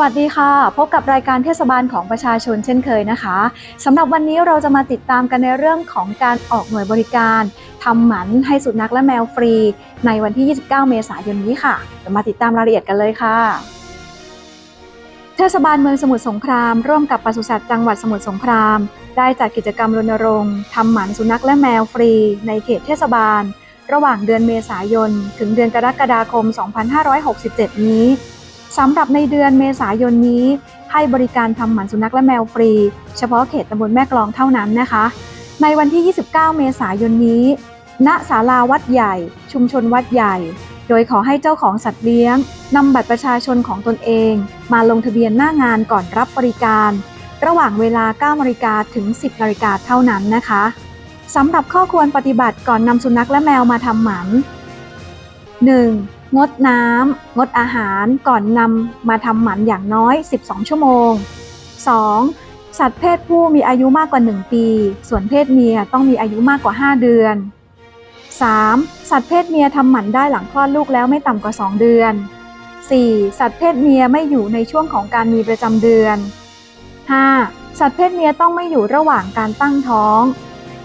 วัสดีค่ะ พบกับรายการเทศบาลของประชาชนเช่นเคยนะคะสำหรับวันนี้เราจะมาติดตามกันในเรื่องของการออกหน่วยบริการทำหมันให้สุนัขและแมวฟรี ในวันที่ 29 เมษายนนี้ค่ะจะมาติดตามรายละเอียดกันเลยค่ะ เทศบาลเมืองสมุทรสงคราม ร่วมกับปศุสัตว์จังหวัดสมุทรสงคราม ได้จัดกิจกรรมรณรงค์ทำหมันสุนัขและแมวฟรี ในเขตเทศบาล ระหว่างเดือนเมษายน ถึงเดือนกรกฎาคม 2567 นี้ สำหรับในเดือนเมษายนนี้ ให้บริการทำหมันสุนัขและแมวฟรี เฉพาะเขตตำบลแม่กลองเท่านั้นนะคะ ในวันที่ 29 เมษายนนี้ ณศาลาวัดใหญ่ ชุมชนวัดใหญ่ โดยขอให้เจ้าของสัตว์เลี้ยงนำบัตรประชาชนของตนเอง มาลงทะเบียนหน้างานก่อนรับบริการ ระหว่างเวลา 9นาฬิกาถึง 10นาฬิกาเท่านั้นนะคะสำหรับข้อควรปฏิบัติก่อนนำสุนัขและแมวมาทำหมัน 1. งดน้ำ งดอาหารก่อนนำมาทำหมันอย่างน้อย 12 ชั่วโมง 2. สัตว์เพศผู้มีอายุมากกว่า 1 ปี ส่วนเพศเมียต้องมีอายุมากกว่า 5 เดือน 3. สัตว์เพศเมียทำหมันได้หลังคลอดลูกแล้วไม่ต่ำกว่า 2 เดือน 4. สัตว์เพศเมียไม่อยู่ในช่วงของการมีประจำเดือน 5. สัตว์เพศเมียต้องไม่อยู่ระหว่างการตั้งท้อง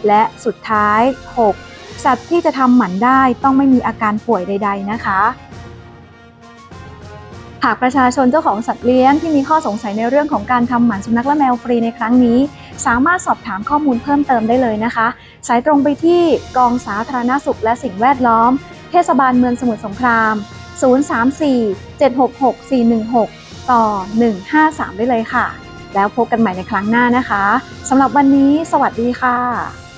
และสุดท้าย 6. สัตว์ที่จะทำหมันได้ต้องไม่มีอาการป่วยใด ๆ นะคะ หากประชาชนเจ้าของสัตว์เลี้ยงที่มีข้อสงสัยในเรื่องของการทำหมันสุนัขและแมวฟรีในครั้งนี้ สามารถสอบถามข้อมูลเพิ่มเติมได้เลยนะคะ สายตรงไปที่กองสาธารณสุขและสิ่งแวดล้อม เทศบาลเมืองสมุทรสงคราม 034 766 416 ต่อ 153 ได้เลยค่ะ แล้วพบกันใหม่ในครั้งหน้านะคะสำหรับวันนี้ สวัสดีค่ะ